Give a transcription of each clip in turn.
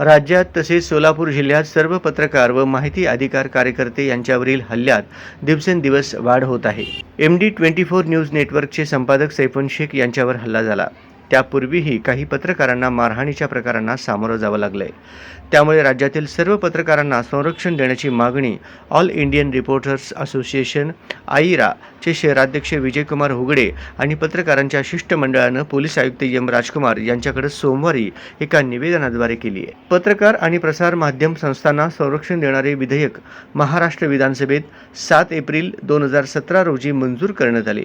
राज्यात तसेच सोलापूर जिल्ह्यात सर्व पत्रकार व माहिती अधिकार कार्यकर्ते यांच्यावरील हल्ल्यात दिवसेंदिवस वाढ होत आहे. M D twenty four news नेटवर्कचे संपादक सैफन शेख यांच्यावर हल्ला झाला. त्यापूर्वीही काही पत्रकारांना मारहाणीच्या प्रकारांना सामोरं जावं लागलंय. त्यामुळे राज्यातील सर्व पत्रकारांना संरक्षण देण्याची मागणी ऑल इंडियन रिपोर्टर्स असोसिएशन आईराचे शहराध्यक्ष विजयकुमार हुगडे आणि पत्रकारांच्या शिष्टमंडळानं पोलीस आयुक्त एम राजकुमार यांच्याकडे सोमवारी एका निवेदनाद्वारे केली आहे. पत्रकार आणि प्रसार माध्यम संस्थांना संरक्षण देणारे विधेयक महाराष्ट्र विधानसभेत सात एप्रिल दोन हजार सतरा रोजी मंजूर करण्यात आले.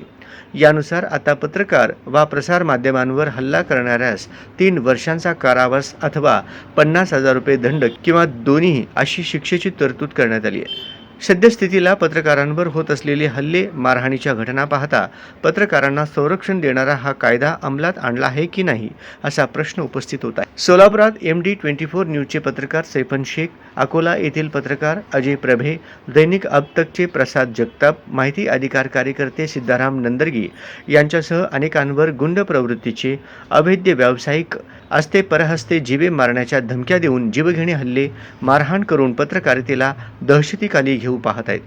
यानुसार आता पत्रकार वा प्रसार माध्यमांवर हल्ला करणाऱ्यास तीन वर्षांचा कारावास अथवा पन्नास हजार रुपये दंड किंवा दोन्ही अशी शिक्षेची तरतूद करण्यात आली आहे. सद्यस्थितीला पत्रकारांवर होत असलेले हल्ले मारहाणीच्या घटना पाहता पत्रकारांना संरक्षण देणारा हा कायदा अंमलात आणला आहे की नाही असा प्रश्न उपस्थित होत आहे. सोलापुरात एम डी ट्वेंटी फोर न्यूजचे पत्रकार सैफन शेख अकोला येथील पत्रकार अजय प्रभे दैनिक अब तकचे प्रसाद जगताप माहिती अधिकार कार्यकर्ते सिद्धाराम नंदरगी यांच्यासह अनेकांवर गुंड प्रवृत्तीचे अवैध व्यावसायिक असते परहस्ते जीवे मारण्याच्या धमक्या देऊन जीवघेणे हल्ले मारहाण करून पत्रकारितेला दहशतीखाली घेऊ पाहत आहेत.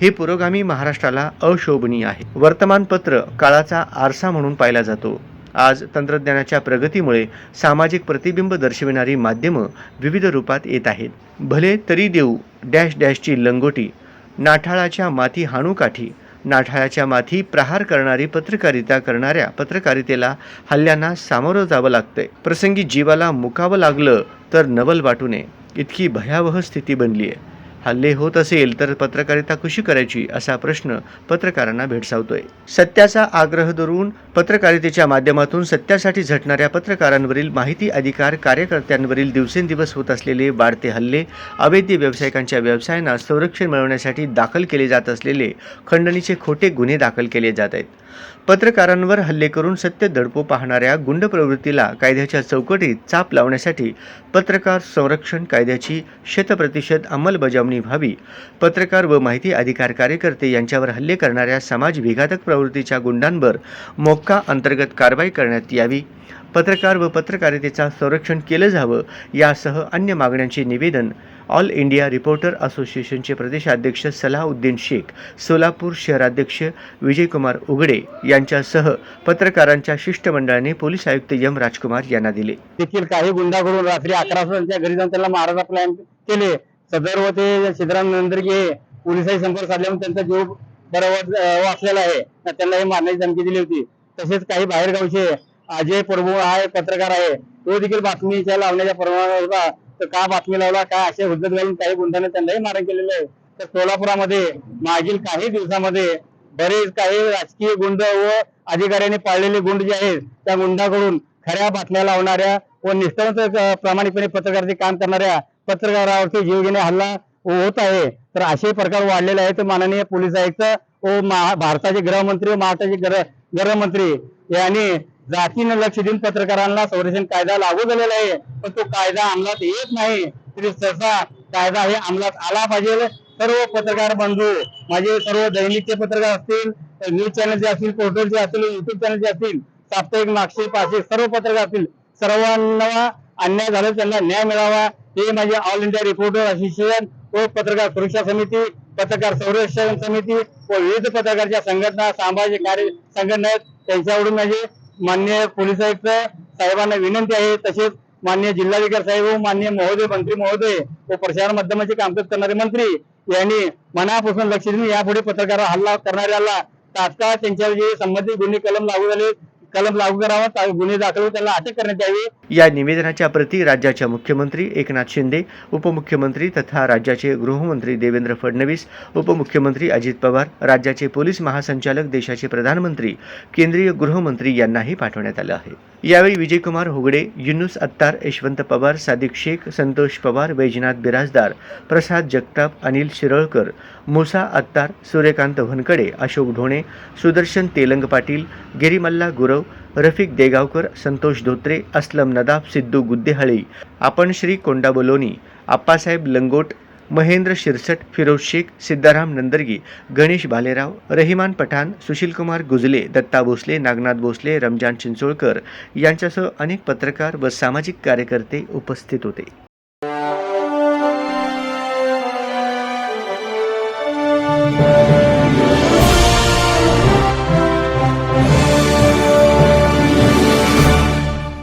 हे पुरोगामी महाराष्ट्राला अशोभनीय आहे. वर्तमानपत्र काळाचा आरसा म्हणून पाहिला जातो. आज तंत्रज्ञानाच्या प्रगतीमुळे सामाजिक प्रतिबिंब दर्शविणारी माध्यमं विविध रूपात येत आहेत. भले तरी देऊ डॅश डॅशची लंगोटी नाठाळाच्या माती हाणूकाठी नाठाळाच्या माथी प्रहार करणारी पत्रकारिता करणाऱ्या पत्रकारितेला हल्ल्यांना सामोरं जावं लागतंय. प्रसंगी जीवाला मुकावं लागलं तर नवल वाटू नये इतकी भयावह स्थिती बनली आहे हल्ले होत असेल तर पत्रकारिता कशी करायची असा प्रश्न पत्रकारांना भेडसावतोय. सत्याचा आग्रह धरून पत्रकारितेच्या माध्यमातून सत्यासाठी झटणाऱ्या पत्रकारांवरील माहिती अधिकार कार्यकर्त्यांवरील दिवसेंदिवस होत असलेले वाढते हल्ले अवैध व्यावसायिकांच्या व्यवसायांना संरक्षण मिळवण्यासाठी दाखल केले जात असलेले खंडणीचे खोटे गुन्हे दाखल केले जात आहेत. पत्रकारांवर हल्ले करून सत्य दडपू पाहणाऱ्या गुंड प्रवृत्तीला कायद्याच्या चौकटीत चाप लावण्यासाठी पत्रकार संरक्षण कायद्याची शतप्रतिशत अंमलबजावणी व्हावी. पत्रकार व माहिती अधिकार कार्यकर्ते यांच्यावर हल्ले करणाऱ्या समाज विघातक प्रवृत्तीच्या गुंडांवर मोक्का अंतर्गत कारवाई करण्यात यावी. पत्रकार व पत्रकारितेचा संरक्षण केलं जावं यासह अन्य मागण्यांचे निवेदन ऑल इंडिया रिपोर्टर असोसिएशनचे प्रदेशाध्यक्ष सलाउद्दीन शेख सोलापूर शहराध्यक्ष विजयकुमार उगडे यांच्यासह पत्रकारांच्या शिष्टमंडळाने पोलीस आयुक्त एम राजकुमार यांना दिले. देखील काही गुंडाकडून रात्री अकरा घरी जाऊन त्याला मारायचा प्लॅन केले. सदर व ते सिद्धराम नंदरगे हे पोलिसांशी संपर्क साधल्यामुळे त्यांचा जीव बरोबर वाचलेला आहे. त्यांना हे मारण्याची धमकी दिली होती. तसेच काही बाहेरगावचे अजय प्रभू आहे पत्रकार आहे. तो देखील बातमीच्या लावण्याच्या प्रमाणात होता. तर का बातमी लावला? काय असे हुद्दत घालून काही गुंडाने त्यांनाही मारण केलेलं आहे? तर सोलापुरामध्ये मागील काही दिवसामध्ये बरेच काही राजकीय गुंड व अधिकाऱ्यांनी पाळलेले गुंड जे आहेत त्या गुंडाकडून खऱ्या बातम्या लावणाऱ्या व निष्ठावंत प्रामाणिकपणे पत्रकाराचे काम करणाऱ्या पत्रकारावरती जीवघेणे हल्ला हो- होत आहे. तर असे प्रकार वाढलेले आहेत. माननीय पोलीस आयुक्त व भारताचे गृहमंत्री व महाराष्ट्राचे गृह गृहमंत्री यांनी जातीनं लक्ष देऊन पत्रकारांना संरक्षण कायदा लागू झालेला आहे. पण तो कायदा अंमलात येत नाही. तरी सहसा कायदा हे अंमलात आला पाहिजे. सर्व पत्रकार बंधू माझे सर्व दैनिकचे पत्रकार असतील न्यूज चॅनलचे असतील पोर्टलचे असतील युट्यूब चॅनलचे असतील साप्ताहिक मागशे पाचशे सर्व पत्रकार असतील सर्वांना अन्याय झाला त्यांना न्याय मिळावा. हे माझे ऑल इंडिया रिपोर्टर असोसिएशन व पत्रकार सुरक्षा समिती पत्रकार संरक्षण समिती व विविध पत्रकारच्या संघटना सामाजिक कार्य संघटना त्यांच्याकडून माझे मान्य पोलीस आयुक्त साहेबांना विनंती आहे. तसेच मान्य जिल्हाधिकारी साहेब व मान्य महोदय मंत्री महोदय व प्रसार माध्यमाचे कामकाज करणारे मंत्री यांनी मनापासून लक्ष देऊन यापुढे पत्रकार हल्ला करणाऱ्याला तात्काळ त्यांच्यावर जे संबंधित गुन्हे कलम लागू झाले. कलम लागू करावा गुन्हे दाखल त्याला अटक करण्यात यावी. या निवेदनाच्या प्रती राज्याच्या मुख्यमंत्री एकनाथ शिंदे उपमुख्यमंत्री तथा राज्याचे गृहमंत्री देवेंद्र फडणवीस उपमुख्यमंत्री अजित पवार राज्याचे पोलीस महासंचालक देशाचे प्रधानमंत्री केंद्रीय गृहमंत्री यांनाही पाठवण्यात आलं आहे. यावेळी विजयकुमार हुगडे युनुस अत्तार यशवंत पवार सादिक शेख संतोष पवार वैजनाथ बिराजदार प्रसाद जगताप अनिल शिरळकर मुसा अत्तार सूर्यकांत भनकडे अशोक ढोणे सुदर्शन तेलंग पाटील गिरिमल्ला गुरव रफिक देगावकर संतोष धोत्रे असलम नदाफ सिद्धू गुद्देहळी आपण श्री कोंडाबोलोनी आप्पासाहेब लंगोट महेंद्र शिरसट फिरोज शेख सिद्धाराम नंदरगी गणेश भालेराव रहिमान पठाण सुशीलकुमार गुजले दत्ता भोसले नागनाथ भोसले रमजान चिंचोळकर यांच्यासह अनेक पत्रकार व सामाजिक कार्यकर्ते उपस्थित होते.